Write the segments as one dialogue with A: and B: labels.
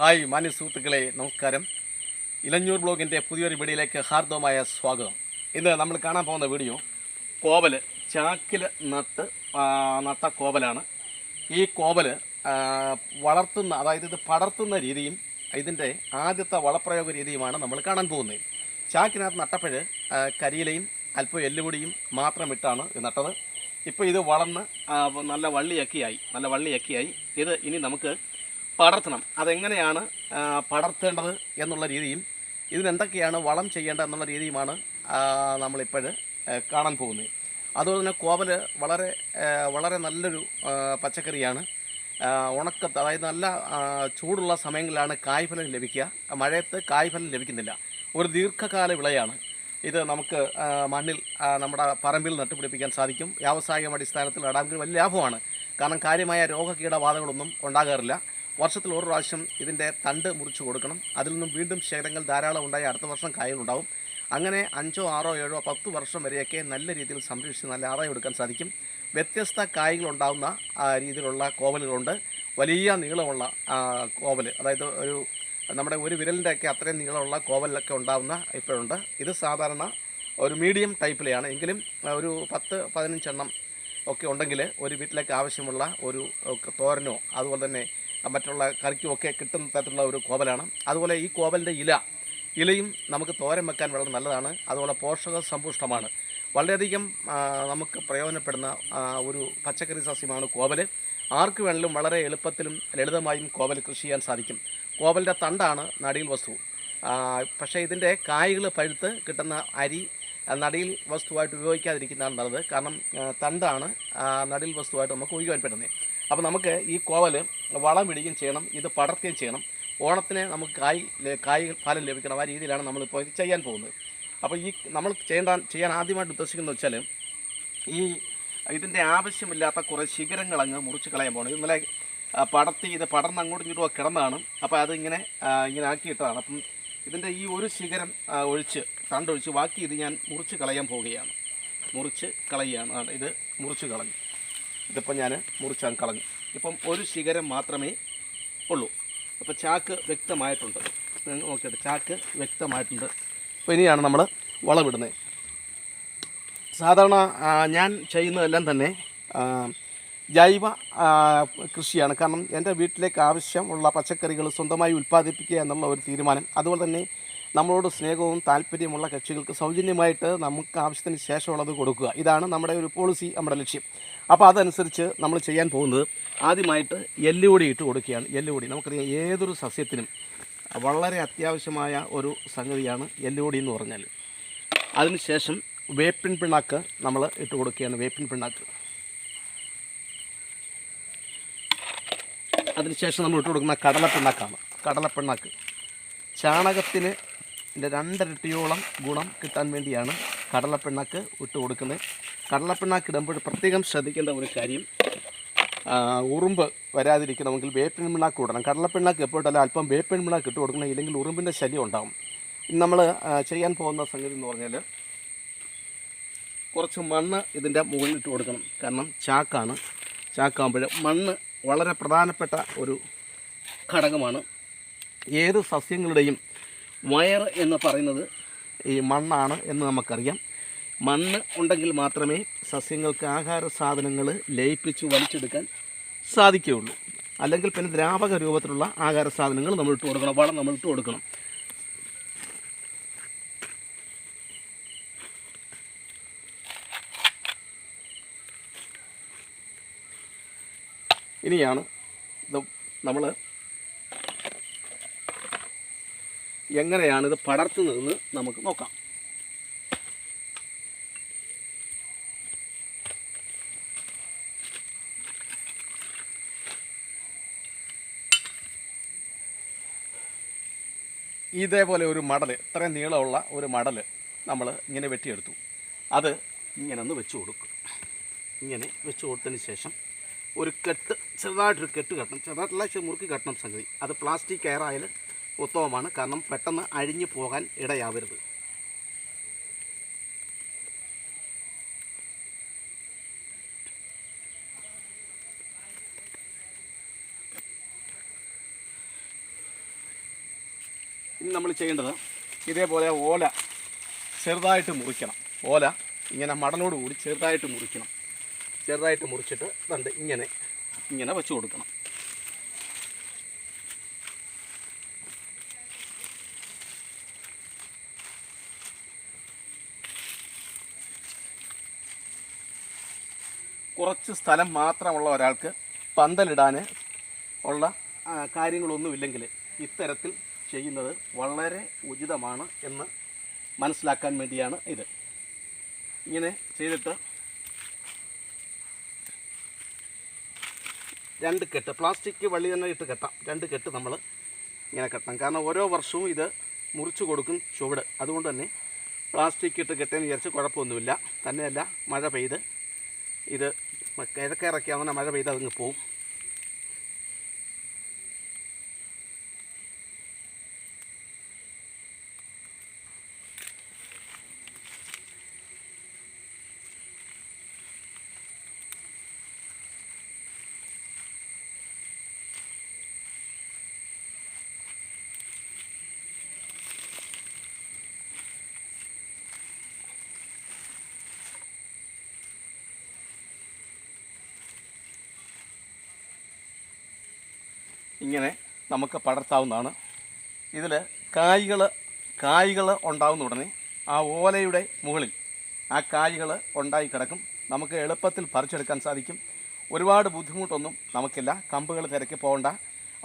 A: Hi മാന്യ സുഹൃത്തുക്കളെ നമസ്കാരം. ഇലഞ്ഞൂർ ബ്ലോഗിന്റെ പുതിയൊരു വീഡിയോയിലേക്ക് ഹാർദവമായ സ്വാഗതം. ഇന്ന് നമ്മൾ കാണാൻ പോകുന്ന വീഡിയോ കോവൽ ചാക്കിൽ നട്ട് നട്ട കോവലാണ്. ഈ കോവൽ വളർത്തുന്ന അതായത് ഇത് പടർത്തുന്ന രീതിയും ഇതിന്റെ ആദ്യത്തെ വളപ്രയോഗ രീതിയുമാണ് നമ്മൾ കാണാൻ പോകുന്നത്. ചാക്കിനകത്ത് നട്ടപ്പോൾ കരിയിലയും അല്പം എല്ലുപൊടിയും മാത്രം ഇട്ടാണ് നട്ടത്. ഇപ്പോൾ ഇത് വളർന്ന് നല്ല വള്ളിയൊക്കെയായി നല്ല വള്ളിയൊക്കെയായി. ഇത് ഇനി നമുക്ക് പടർത്തണം. അതെങ്ങനെയാണ് പടർത്തേണ്ടത് എന്നുള്ള രീതിയും ഇതിനെന്തൊക്കെയാണ് വളം ചെയ്യേണ്ടത് എന്നുള്ള രീതിയുമാണ് നമ്മളിപ്പോൾ കാണാൻ പോകുന്നത്. അതുപോലെ തന്നെ കോവൽ വളരെ വളരെ നല്ലൊരു പച്ചക്കറിയാണ്. ഉണക്കത്ത് അതായത് നല്ല ചൂടുള്ള സമയങ്ങളിലാണ് കായ്ഫലം ലഭിക്കുക. മഴയത്ത് കായ്ഫലം ലഭിക്കുന്നില്ല. ഒരു ദീർഘകാല വിളയാണ്. ഇത് നമുക്ക് മണ്ണിൽ നമ്മുടെ പറമ്പിൽ നട്ടുപിടിപ്പിക്കാൻ സാധിക്കും. വ്യാവസായിക അടിസ്ഥാനത്തിൽ നടാമെങ്കിൽ വലിയ ലാഭമാണ്. കാരണം കാര്യമായ രോഗകീടബാധകളൊന്നും ഉണ്ടാകാറില്ല. വർഷത്തിൽ ഒരു പ്രാവശ്യം ഇതിന്റെ തണ്ട് മുറിച്ച് കൊടുക്കണം. അതിൽ നിന്നും വീണ്ടും ശേഖരങ്ങൾ ധാരാളം ഉണ്ടായി അടുത്ത വർഷം കായലുണ്ടാവും. അങ്ങനെ അഞ്ചോ ആറോ ഏഴോ പത്ത് വർഷം വരെയൊക്കെ നല്ല രീതിയിൽ സംരക്ഷിച്ച് നല്ല ആദായം എടുക്കാൻ സാധിക്കും. വ്യത്യസ്ത കായ്കളുണ്ടാവുന്ന രീതിയിലുള്ള കോവലുകളുണ്ട്. വലിയ നീളമുള്ള കോവൽ അതായത് ഒരു നമ്മുടെ ഒരു വിരലിന്റെയൊക്കെ അത്രയും നീളമുള്ള കോവലിലൊക്കെ ഉണ്ടാവുന്ന ഇപ്പോഴുണ്ട്. ഇത് സാധാരണ ഒരു മീഡിയം ടൈപ്പിലെയാണ്. എങ്കിലും ഒരു പത്ത് പതിനഞ്ചെണ്ണം ഒക്കെ ഉണ്ടെങ്കിൽ ഒരു വീട്ടിലേക്ക് ആവശ്യമുള്ള ഒരു തോരനോ അതുപോലെ തന്നെ മറ്റുള്ള കറിക്കുമൊക്കെ കിട്ടുന്ന തരത്തിലുള്ള ഒരു കോവലാണ്. അതുപോലെ ഈ കോവലിന്റെ ഇല ഇലയും നമുക്ക് തോരൻ വെക്കാൻ വളരെ നല്ലതാണ്. അതുപോലെ പോഷക സമ്പുഷ്ടമാണ്. വളരെയധികം നമുക്ക് പ്രയോജനപ്പെടുന്ന ഒരു പച്ചക്കറി സസ്യമാണ് കോവൽ ആർക്ക് വേണമെങ്കിലും വളരെ എളുപ്പത്തിലും ലളിതമായും കോവൽ കൃഷി ചെയ്യാൻ സാധിക്കും. കോവലിന്റെ തണ്ടാണ് നടിയിൽ വസ്തു. പക്ഷേ ഇതിന്റെ കായ്കൾ പഴുത്ത് കിട്ടുന്ന അരി നടിയിൽ വസ്തുവായിട്ട് ഉപയോഗിക്കാതിരിക്കുന്നതാണ് നല്ലത്. കാരണം തണ്ടാണ് നടിയിൽ വസ്തുവായിട്ട് നമുക്ക് ഉപയോഗിക്കാൻ പറ്റുന്നത്. അപ്പോൾ നമുക്ക് ഈ കോവൽ വളം ഇടുകയും ചെയ്യണം ഇത് പടർത്തുകയും ചെയ്യണം. ഓണത്തിന് നമുക്ക് കായ് കായ് ഫലം ലഭിക്കണം ആ രീതിയിലാണ് നമ്മളിപ്പോൾ ഇത് ചെയ്യാൻ പോകുന്നത്. അപ്പോൾ ഈ നമ്മൾ ചെയ്യേണ്ട ചെയ്യാൻ ആദ്യമായിട്ട് ഉദ്ദേശിക്കുന്നത് വെച്ചാൽ ഈ ഇതിന്റെ ആവശ്യമില്ലാത്ത കുറേ ശിഖരങ്ങൾ അങ്ങ് മുറിച്ച് കളയാൻ പോകണം. ഇന്നലെ പടർത്തി ഇത് പടർന്ന് അങ്ങോട്ടും ഇങ്ങോട്ടും കിടന്നാണ് അപ്പോൾ അതിങ്ങനെ ഇങ്ങനെ ആക്കിയിട്ടതാണ്. അപ്പം ഇതിന്റെ ഈ ഒരു ശിഖരം ഒഴിച്ച് തണ്ടൊഴിച്ച് ബാക്കി ഇത് ഞാൻ മുറിച്ച് കളയാൻ പോവുകയാണ്. മുറിച്ച് കളയുകയാണ്. ഇത് മുറിച്ച് കളഞ്ഞു. ഇതിപ്പോൾ ഞാൻ മുറിച്ചാൻ കളഞ്ഞു. ഇപ്പം ഒരു ശിഖരം മാത്രമേ ഉള്ളൂ. അപ്പോൾ ചാക്ക് വ്യക്തമായിട്ടുണ്ട്. നോക്കിയിട്ട് ചാക്ക് വ്യക്തമായിട്ടുണ്ട്. അപ്പോൾ ഇനിയാണ് നമ്മൾ വളമിടുന്നത് സാധാരണ ഞാൻ ചെയ്യുന്നതെല്ലാം തന്നെ ജൈവ കൃഷിയാണ്. കാരണം എന്റെ വീട്ടിലേക്ക് ആവശ്യമുള്ള പച്ചക്കറികൾ സ്വന്തമായി ഉൽപ്പാദിപ്പിക്കുക എന്നുള്ള ഒരു തീരുമാനം. അതുപോലെ തന്നെ നമ്മളോട് സ്നേഹവും താല്പര്യമുള്ള കക്ഷികൾക്ക് സൗജന്യമായിട്ട് നമുക്ക് ആവശ്യത്തിന് ശേഷമുള്ളത് കൊടുക്കുക. ഇതാണ് നമ്മുടെ ഒരു പോളിസി നമ്മുടെ ലക്ഷ്യം. അപ്പോൾ അതനുസരിച്ച് നമ്മൾ ചെയ്യാൻ പോകുന്നത് ആദ്യമായിട്ട് എല്ലുപൊടി ഇട്ട് കൊടുക്കുകയാണ്. എല്ലുപൊടി നമുക്കറിയാം ഏതൊരു സസ്യത്തിനും വളരെ അത്യാവശ്യമായ ഒരു സംഗതിയാണ് എല്ലുപൊടി എന്ന് പറഞ്ഞാൽ അതിനുശേഷം വേപ്പിൻ പിണ്ണാക്ക് നമ്മൾ ഇട്ട് കൊടുക്കുകയാണ് വേപ്പിൻ പിണ്ണാക്ക്. അതിനുശേഷം നമ്മൾ ഇട്ട് കൊടുക്കുന്ന കടലപ്പിണ്ണാക്കാണ്. കടലപ്പിണ്ണാക്ക് ചാണകത്തിന് ഇതിന്റെ രണ്ടരട്ടിയോളം ഗുണം കിട്ടാൻ വേണ്ടിയാണ് കടലപ്പിണ്ണാക്ക് ഇട്ട് കൊടുക്കുന്നത് കടലപ്പിണ്ണാക്ക് ഇടുമ്പോൾ പ്രത്യേകം ശ്രദ്ധിക്കേണ്ട ഒരു കാര്യം ഉറുമ്പ് വരാതിരിക്കണമെങ്കിൽ വേപ്പിൻ പിണ്ണാക്ക് ഇടണം. കടലപ്പിണ്ണാക്ക് എപ്പോഴും ഇട്ടാലും അല്പം വേപ്പിൻ പിണ്ണാക്ക് ഇട്ട് കൊടുക്കണം ഇല്ലെങ്കിൽ ഉറുമ്പിന്റെ ശല്യം ഉണ്ടാകും നമ്മൾ ചെയ്യാൻ പോകുന്ന സംഗതി എന്ന് പറഞ്ഞാൽ കുറച്ച് മണ്ണ് ഇതിന്റെ മുകളിൽ ഇട്ട് കൊടുക്കണം. കാരണം ചാക്കാണ്. ചാക്കാകുമ്പോൾ മണ്ണ് വളരെ പ്രധാനപ്പെട്ട ഒരു ഘടകമാണ്. ഏത് സസ്യങ്ങളുടെയും വയർ എന്ന് പറയുന്നത് ഈ മണ്ണാണ് എന്ന് നമുക്കറിയാം. മണ്ണ് ഉണ്ടെങ്കിൽ മാത്രമേ സസ്യങ്ങൾക്ക് ആഹാര സാധനങ്ങൾ ലയിപ്പിച്ച് വലിച്ചെടുക്കാൻ സാധിക്കുകയുള്ളൂ. അല്ലെങ്കിൽ പിന്നെ ദ്രാവക രൂപത്തിലുള്ള ആഹാര സാധനങ്ങൾ നമ്മൾ ഇട്ട് കൊടുക്കണം വളം നമ്മൾ ഇട്ട് കൊടുക്കണം. ഇനിയാണ് ഇത് നമ്മൾ എങ്ങനെയാണ് ഇത് പടർത്തുന്നതെന്ന് നമുക്ക് നോക്കാം. ഇതേപോലെ ഒരു മടൽ ഇത്രയും നീളമുള്ള ഒരു മടൽ നമ്മൾ ഇങ്ങനെ വെട്ടിയെടുത്തു. അത് ഇങ്ങനെ ഒന്ന് വെച്ച് കൊടുക്കും. ഇങ്ങനെ വെച്ച് കൊടുത്തതിന് ശേഷം ഒരു കെട്ട് ചെറുതായിട്ടൊരു കെട്ട് കെട്ടണം ചെറുതായിട്ടുള്ള മുറുക്കി കെട്ടണം സംഗതി. അത് പ്ലാസ്റ്റിക് എയറായാൽ ഉത്തമമാണ് കാരണം പെട്ടെന്ന് അഴിഞ്ഞു പോകാൻ ഇടയാവരുത്. ഇനി നമ്മൾ ചെയ്യേണ്ടത് ഇതേപോലെ ഓല ചെറുതായിട്ട് മുറിക്കണം. ഓല ഇങ്ങനെ മടലോട് കൂടി ചെറുതായിട്ട് മുറിക്കണം. ചെറുതായിട്ട് മുറിച്ചിട്ട് രണ്ട് ഇങ്ങനെ ഇങ്ങനെ വെച്ച് കൊടുക്കണം. കുറച്ച് സ്ഥലം മാത്രമുള്ള ഒരാൾക്ക് പന്തലിടാൻ ഉള്ള കാര്യങ്ങളൊന്നുമില്ലെങ്കിൽ ഇത്തരത്തിൽ ചെയ്യുന്നത് വളരെ ഉചിതമാണ് എന്ന് മനസ്സിലാക്കാൻ വേണ്ടിയാണ് ഇത്. ഇങ്ങനെ ചെയ്തിട്ട് രണ്ട് കെട്ട് പ്ലാസ്റ്റിക് വള്ളി തന്നെ ഇട്ട് കെട്ടാം. രണ്ട് കെട്ട് നമ്മൾ ഇങ്ങനെ കെട്ടാം കാരണം ഓരോ വർഷവും ഇത് മുറിച്ച് കൊടുക്കും ചുവട്. അതുകൊണ്ട് തന്നെ പ്ലാസ്റ്റിക് ഇട്ട് കെട്ടിയെന്ന് വിചാരിച്ച് കുഴപ്പമൊന്നുമില്ല. തന്നെയല്ല മഴ പെയ്ത് ഇത് കിഴക്കിറക്കി ഇറക്കിയാവുന്ന മഴ പെയ്ത് അതങ്ങ് പോവും. ഇങ്ങനെ നമുക്ക് പടർത്താവുന്നതാണ്. ഇതിൽ കായ്കൾ കായ്കൾ ഉണ്ടാകുന്ന ഉടനെ ആ ഓലയുടെ മുകളിൽ ആ കായ്കൾ ഉണ്ടായി കിടക്കും. നമുക്ക് എളുപ്പത്തിൽ പറിച്ചെടുക്കാൻ സാധിക്കും. ഒരുപാട് ബുദ്ധിമുട്ടൊന്നും നമുക്കില്ല. കമ്പുകൾ തിരക്കി പോകണ്ട.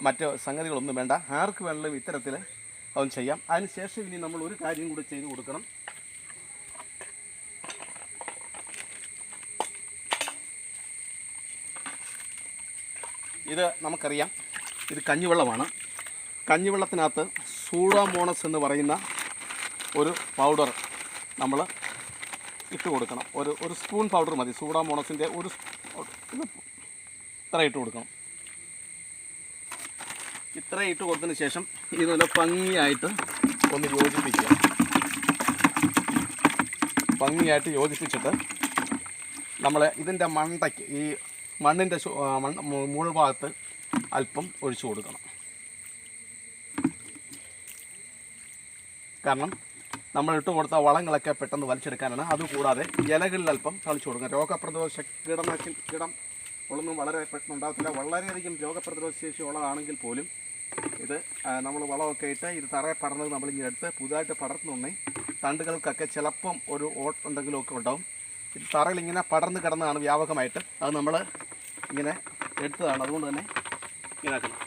A: മറ്റ് സംഗതികളൊന്നും വേണ്ട. ആർക്ക് വേണമെങ്കിലും ഇത്തരത്തിൽ അതും ചെയ്യാം. അതിനുശേഷം ഇനി നമ്മൾ ഒരു കാര്യം കൂടി ചെയ്തു കൊടുക്കണം. ഇത് നമുക്കറിയാം. ഇത് കഞ്ഞിവെള്ളമാണ്. കഞ്ഞിവെള്ളത്തിനകത്ത് സൂഡോമോണസ് എന്ന് പറയുന്ന ഒരു പൗഡർ നമ്മൾ ഇട്ട് കൊടുക്കണം. ഒരു ഒരു സ്പൂൺ പൗഡർ മതി. സൂഡോമോണസിന്റെ ഒരു ഇത്ര ഇട്ട് കൊടുക്കണം. ഇത്ര ഇട്ട് കൊടുത്തതിന് ശേഷം ഇത് നല്ല ഭംഗിയായിട്ട് ഒന്ന് യോജിപ്പിക്കുക. ഭംഗിയായിട്ട് യോജിപ്പിച്ചിട്ട് നമ്മൾ ഇതിന്റെ മണ്ടയ്ക്ക് ഈ മണ്ണിന്റെ ചു- ആ, മണ്ണ് മു- മുകൾ ഭാഗത്ത് അല്പം ഒഴിച്ചു കൊടുക്കണം. കാരണം നമ്മൾ ഇട്ട് കൊടുത്ത വളങ്ങളൊക്കെ പെട്ടെന്ന് വലിച്ചെടുക്കാനാണ്. അതുകൂടാതെ ഇലകളിൽ അല്പം തളിച്ചു കൊടുക്കുക രോഗപ്രതിരോധ ശക്തി കീടനാശിനി കീടം ഒന്നും വളരെ പെട്ടെന്ന് ഉണ്ടാകത്തില്ല. വളരെയധികം രോഗപ്രതിരോധ ശേഷി ഉള്ളതാണെങ്കിൽ പോലും ഇത് നമ്മൾ വളമൊക്കെ ഇട്ട് ഇത് തറയെ പടർന്നത് നമ്മളിങ്ങനെ എടുത്ത് പുതുതായിട്ട് പടർത്തുന്നുണ്ടെങ്കിൽ തണ്ടുകൾക്കൊക്കെ ചിലപ്പം ഒരു ഓട്ട് എന്തെങ്കിലുമൊക്കെ ഉണ്ടാവും. ഇത് തറയിൽ ഇങ്ങനെ പടർന്ന് കിടന്നതാണ് വ്യാപകമായിട്ട്. അത് നമ്മൾ ഇങ്ങനെ എടുത്തതാണ്. അതുകൊണ്ട് തന്നെ ഇങ്ങനെ ആക്കണം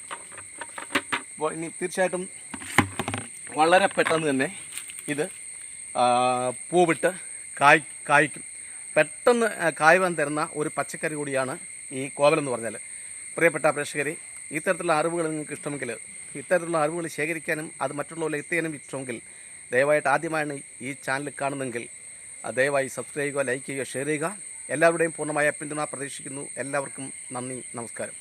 A: അപ്പോൾ ഇനി തീർച്ചയായിട്ടും വളരെ പെട്ടെന്ന് തന്നെ ഇത് പൂവിട്ട് കായ് കായ്ക്കും. പെട്ടെന്ന് കായ്വാൻ തരുന്ന ഒരു പച്ചക്കറി കൂടിയാണ് ഈ കോവലെന്ന് പറഞ്ഞാൽ പ്രിയപ്പെട്ട പ്രേക്ഷകരെ ഇത്തരത്തിലുള്ള അറിവുകൾ നിങ്ങൾക്ക് ഇഷ്ടമെങ്കിൽ ഇത്തരത്തിലുള്ള അറിവുകൾ ശേഖരിക്കാനും അത് മറ്റുള്ളവരിൽ എത്തിക്കാനും ഇഷ്ടമെങ്കിൽ ദയവായിട്ട് ആദ്യമായാണ് ഈ ചാനൽ കാണുന്നെങ്കിൽ ദയവായി സബ്സ്ക്രൈബ് ചെയ്യുക ലൈക്ക് ചെയ്യുക ഷെയർ ചെയ്യുക. എല്ലാവരുടെയും പൂർണമായ പിന്തുണ പ്രതീക്ഷിക്കുന്നു. എല്ലാവർക്കും നന്ദി നമസ്കാരം.